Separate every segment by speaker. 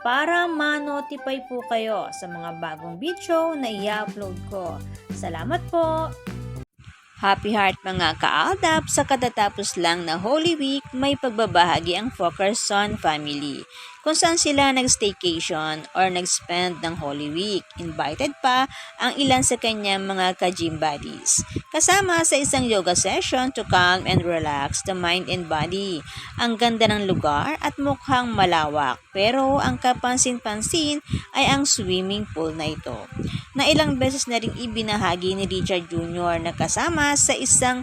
Speaker 1: para ma-notify po kayo sa mga bagong video na i-upload ko. Salamat po! Happy Heart mga ka-aldap, sa katatapos lang na Holy Week, may pagbabahagi ang Fokerson family kung saan sila nag-staycation or nag-spend ng Holy Week. Invited pa ang ilan sa kanyang mga ka-gym buddies. Kasama sa isang yoga session to calm and relax the mind and body. Ang ganda ng lugar at mukhang malawak pero ang kapansin-pansin ay ang swimming pool na ito. Na ilang beses na rin ibinahagi ni Richard Jr. na kasama sa isang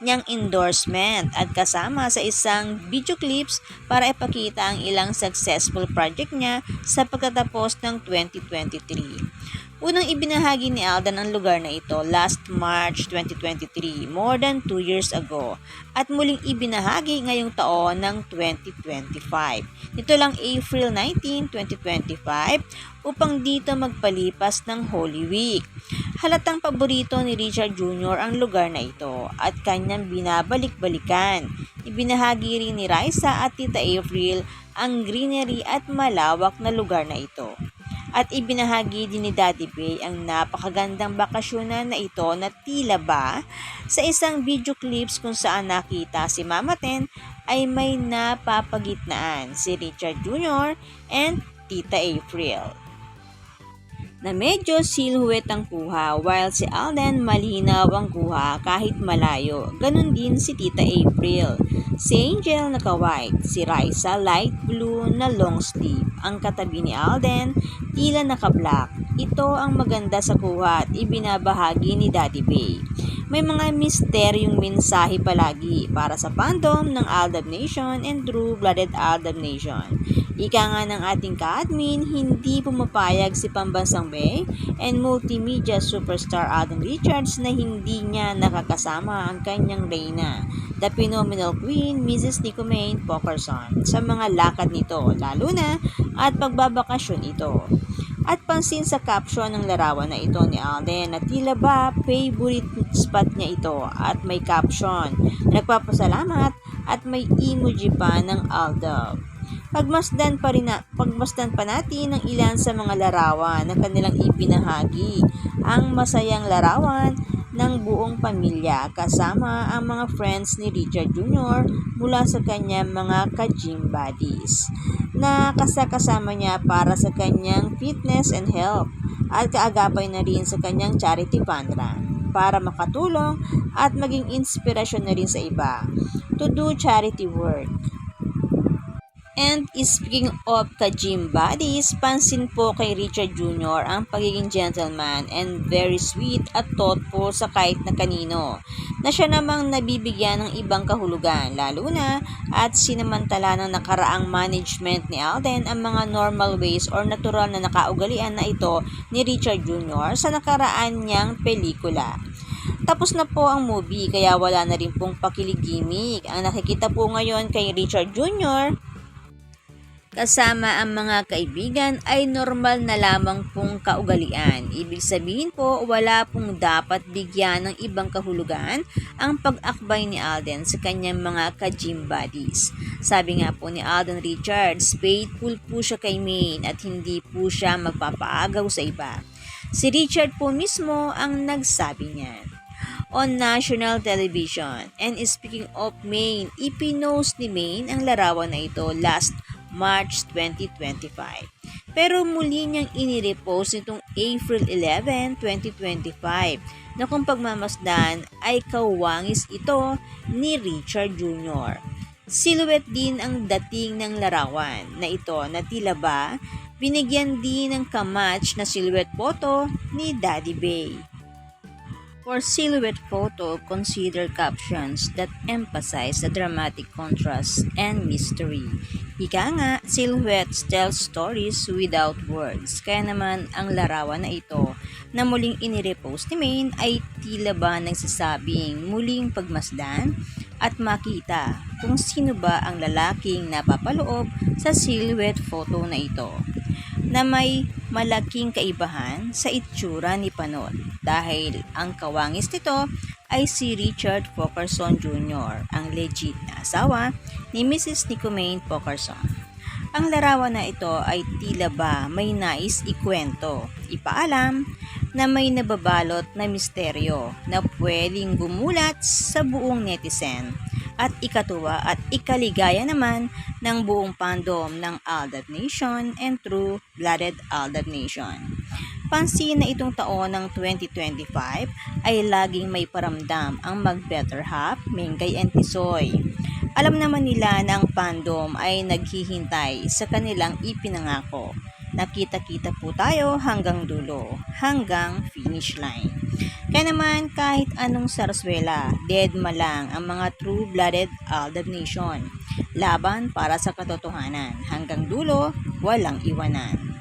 Speaker 1: niyang endorsement at kasama sa isang video clips para ipakita ang ilang successful project niya sa pagtatapos ng 2023. Unang ibinahagi ni Aldan ang lugar na ito last March 2023, more than 2 years ago, at muling ibinahagi ngayong taon ng 2025. Ito lang April 19, 2025, upang dito magpalipas ng Holy Week. Halatang paborito ni Richard Jr. ang lugar na ito at kanyang binabalik-balikan. Ibinahagi rin ni Raisa at Tita April ang greenery at malawak na lugar na ito. At ibinahagi din ni Daddy Bay ang napakagandang bakasyonan na ito na tila ba sa isang video clips kung saan nakita si Mama Ten ay may napapagitnaan si Richard Jr. and Tita April na medyo silhouette ang kuha while si Alden malinaw ang kuha kahit malayo. Ganon din si Tita April. Si Angel naka-white, si Raisa light blue na long sleeve. Ang katabi ni Alden tila naka-black. Ito ang maganda sa kuha at ibinabahagi ni Daddy Bay. May mga misteryong mensahe palagi para sa fandom ng Aldab Nation and True-Blooded Aldab Nation. Ika nga ng ating ka-admin, hindi pumapayag si Pambansang Bay and multimedia superstar Alden Richards na hindi niya nakakasama ang kanyang reyna, the phenomenal queen Mrs. Nicomane Pokerson, sa mga lakad nito, lalo na at pagbabakasyon ito. At pansin sa caption ng larawan na ito ni Alden na tila ba favorite spot niya ito at may caption nagpapasalamat at may emoji pa ng Aldab. Pagmasdan pa rin na, pagmasdan pa natin ng ilan sa mga larawan na kanilang ibinahagi. Ang masayang larawan ng buong pamilya kasama ang mga friends ni Richard Jr. mula sa kanyang mga ka-gym buddies na kasakasama niya para sa kanyang fitness and health at kaagapay na rin sa kanyang charity fund run para makatulong at maging inspirasyon na rin sa iba to do charity work. And speaking of ka-gym buddies, pansin po kay Richard Jr. ang pagiging gentleman and very sweet at thoughtful sa kahit na kanino, na siya namang nabibigyan ng ibang kahulugan, lalo na at sinamantala ng nakaraang management ni Alden ang mga normal ways or natural na nakaugalian na ito ni Richard Jr. sa nakaraan niyang pelikula. Tapos na po ang movie kaya wala na rin pong pakiligimik. Ang nakikita po ngayon kay Richard Jr kasama ang mga kaibigan ay normal na lamang pong kaugalian. Ibig sabihin po, wala pong dapat bigyan ng ibang kahulugan ang pag-akbay ni Alden sa kanyang mga ka-gym buddies. Sabi nga po ni Alden Richards, faithful po siya kay Maine at hindi po siya magpapaagaw sa iba. Si Richard po mismo ang nagsabi niyan on national television. And speaking of Maine, ipinost ni Maine ang larawan na ito last March 2025. Pero muli niyang inirepost nitong April 11, 2025 na kung pagmamasdan ay kawangis ito ni Richard Jr. Silhouette din ang dating ng larawan na ito na tila ba binigyan din ng kamatch na silhouette photo ni Daddy Bay. For silhouette photo, consider captions that emphasize the dramatic contrast and mystery. Ika nga, silhouettes tell stories without words. Kaya naman ang larawan na ito na muling inirepost ni Maine ay tila ba nagsasabing muling pagmasdan at makita kung sino ba ang lalaking napapaloob sa silhouette photo na ito na may malaking kaibahan sa itsura ni Panot dahil ang kawangis nito ay si Richard Pokerson Jr., ang legit na asawa ni Mrs. Nicomaine Pokerson. Ang larawan na ito ay tila ba may nais ikwento, ipaalam na may nababalot na misteryo na pwedeng gumulat sa buong netizen at ikatuwa at ikaligaya naman ng buong fandom ng Aldab Nation and True Blooded Aldab Nation. Pansin na itong taon ng 2025 ay laging may paramdam ang mag-better half, Mengay and Tisoy. Alam naman nila na ang fandom ay naghihintay sa kanilang ipinangako. Nakita-kita po tayo hanggang dulo, hanggang finish line. Kaya naman kahit anong sarswela, dead malang ang mga true-blooded Aldab Nation. Laban para sa katotohanan, hanggang dulo, walang iwanan.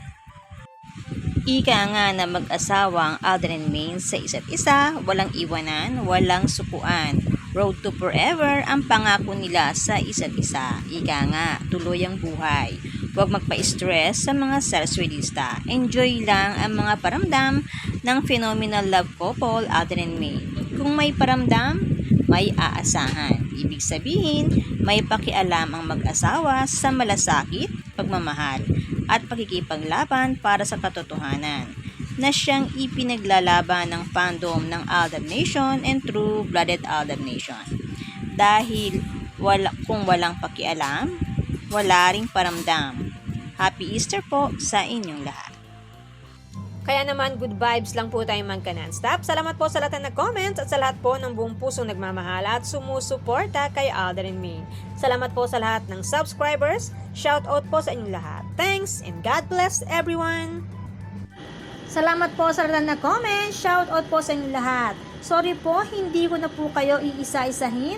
Speaker 1: Ika nga na mag-asawang Aldrin Main sa isa't isa, walang iwanan, walang supuan. Road to forever ang pangako nila sa isa't isa. Ika nga, tuloy ang buhay. Huwag magpa-stress sa mga sarswedista. Enjoy lang ang mga paramdam ng phenomenal love couple Aldrin Main. Kung may paramdam, may aasahan. Ibig sabihin, may pakialam ang mag-asawa sa malasakit, pagmamahal, at pakikipaglaban para sa katotohanan na siyang ipinaglalaban ng fandom ng Aldab Nation and True-Blooded Aldab Nation. Dahil wala, kung walang pakialam, wala ring paramdam. Happy Easter po sa inyong lahat.
Speaker 2: Kaya naman, good vibes lang po tayo magka-non-stop. Salamat po sa lahat na nag-comments at sa lahat po ng buong pusong nagmamahal at sumusuporta kay Alden and me. Salamat po sa lahat ng subscribers. Shout out po sa inyong lahat. Thanks and God bless everyone!
Speaker 1: Salamat po sa lahat na comment. Shout out po sa inyong lahat. Sorry po, hindi ko na po kayo iisa-isahin.